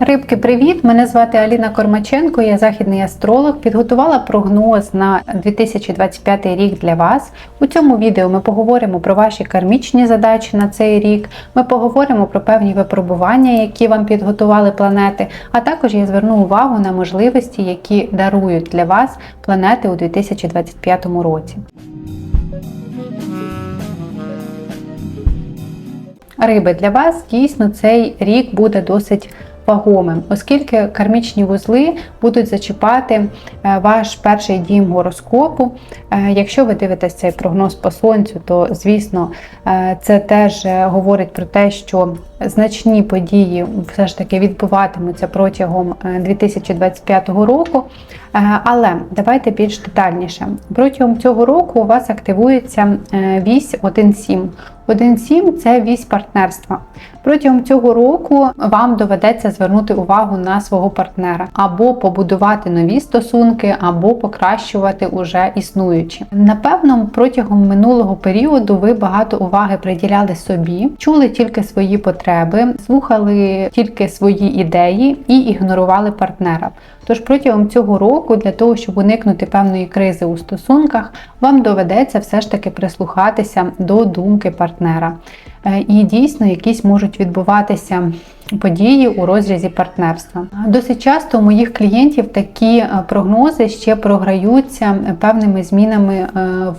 Рибки, привіт! Мене звати Аліна Кормаченко, я західний астролог. Підготувала прогноз на 2025 рік для вас. У цьому відео ми поговоримо про ваші кармічні задачі на цей рік. Ми поговоримо про певні випробування, які вам підготували планети. А також я зверну увагу на можливості, які дарують для вас планети у 2025 році. Риби для вас дійсно цей рік буде досить вагомим, оскільки кармічні вузли будуть зачіпати е, ваш перший дім гороскопу. Е, Якщо ви дивитесь цей прогноз по сонцю, то звісно е, це теж говорить про те, що значні події все ж таки відбуватимуться протягом е, 2025 року. Але давайте більш детальніше. Протягом цього року у вас активується вісь 1.7. 1.7 – це вісь партнерства. Протягом цього року вам доведеться звернути увагу на свого партнера або побудувати нові стосунки, або покращувати уже існуючі. Напевно, протягом минулого періоду ви багато уваги приділяли собі, чули тільки свої потреби, слухали тільки свої ідеї і ігнорували партнера. Тож протягом цього року, для того, щоб уникнути певної кризи у стосунках, вам доведеться все ж таки прислухатися до думки партнера. Е, І дійсно якісь можуть відбуватися події у розрізі партнерства. Досить часто у моїх клієнтів такі е, прогнози ще програються певними змінами е,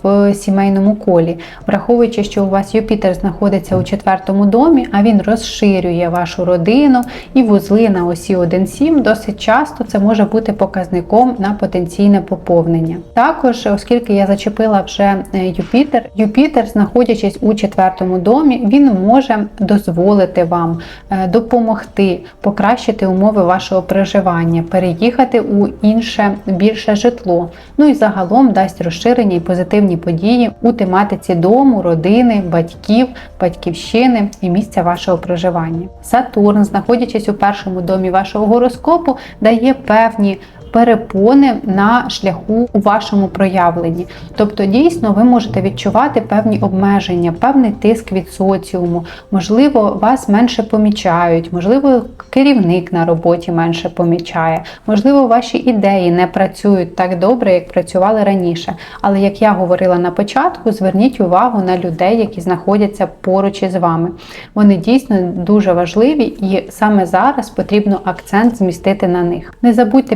в сімейному колі, враховуючи, що у вас Юпітер знаходиться у четвертому домі, а він розширює вашу родину і вузли на осі 1-7, досить часто це може бути показником на потенційне поповнення. Також, оскільки я зачепила вже Юпітер, Юпітер, знаходячись у четвертому домі, він може дозволити вам е, допомогти покращити умови вашого проживання, переїхати у інше більше житло. Ну і загалом дасть розширення і позитивні події у тематиці дому, родини, батьків, батьківщини і місця вашого проживання. Сатурн, знаходячись у першому домі вашого гороскопу, дає певні перепони на шляху у вашому проявленні. Тобто, дійсно, ви можете відчувати певні обмеження, певний тиск від соціуму, можливо, вас менше помічають, можливо, керівник на роботі менше помічає, можливо, ваші ідеї не працюють так добре, як працювали раніше. Але як я говорила на початку, зверніть увагу на людей, які знаходяться поруч із вами. Вони дійсно дуже важливі, і саме зараз потрібно акцент змістити на них. Не забудьте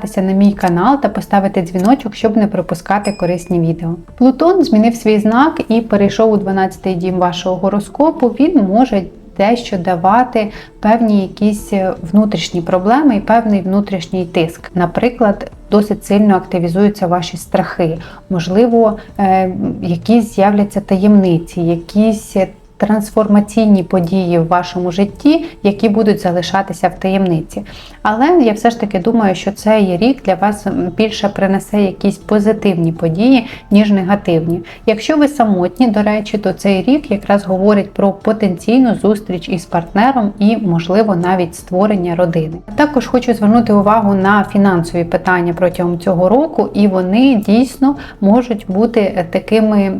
підписатися на мій канал та поставити дзвіночок, щоб не пропускати корисні відео. Плутон змінив свій знак і перейшов у 12-й дім вашого гороскопу. Він може дещо давати певні якісь е, внутрішні проблеми і певний внутрішній тиск. Наприклад, досить сильно активізуються ваші страхи, можливо, е, якісь з'являться таємниці, якісь трансформаційні події в вашому житті, які будуть залишатися в таємниці. Але я все ж таки думаю, що цей рік для вас більше принесе якісь позитивні події, ніж негативні. Якщо ви самотні, до речі, то цей рік якраз говорить про потенційну зустріч із партнером і, можливо, навіть створення родини. Також хочу звернути увагу на фінансові питання протягом цього року, і вони дійсно можуть бути такими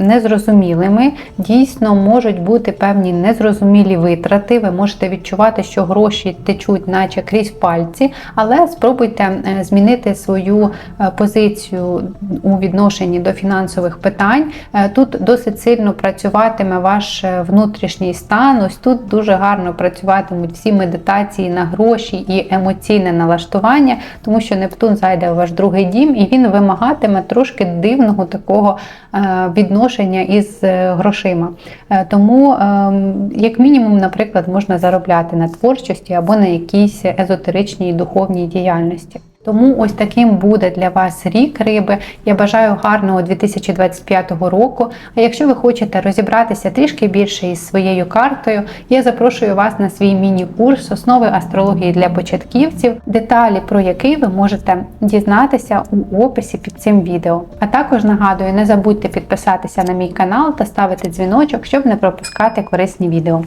незрозумілими, дійсно можуть бути певні незрозумілі витрати. Ви можете відчувати, що гроші течуть, наче крізь пальці, але спробуйте е, змінити свою е, позицію у відношенні до фінансових питань. Е, Тут досить сильно працюватиме ваш внутрішній стан. Ось тут дуже гарно працюватимуть всі медитації на гроші і емоційне налаштування, тому що Нептун зайде у ваш другий дім і він вимагатиме трошки дивного такого відношення із грошима. Тому, ем, як мінімум, наприклад, можна заробляти на творчості або на якійсь езотеричній духовній діяльності. Тому ось таким буде для вас рік риби. Я бажаю гарного 2025 року. А якщо ви хочете розібратися трішки більше із своєю картою, я запрошую вас на свій міні-курс основи астрології для початківців, деталі про який ви можете дізнатися у описі під цим відео. А також нагадую, не забудьте підписатися на мій канал та ставити дзвіночок, щоб не пропускати корисні відео.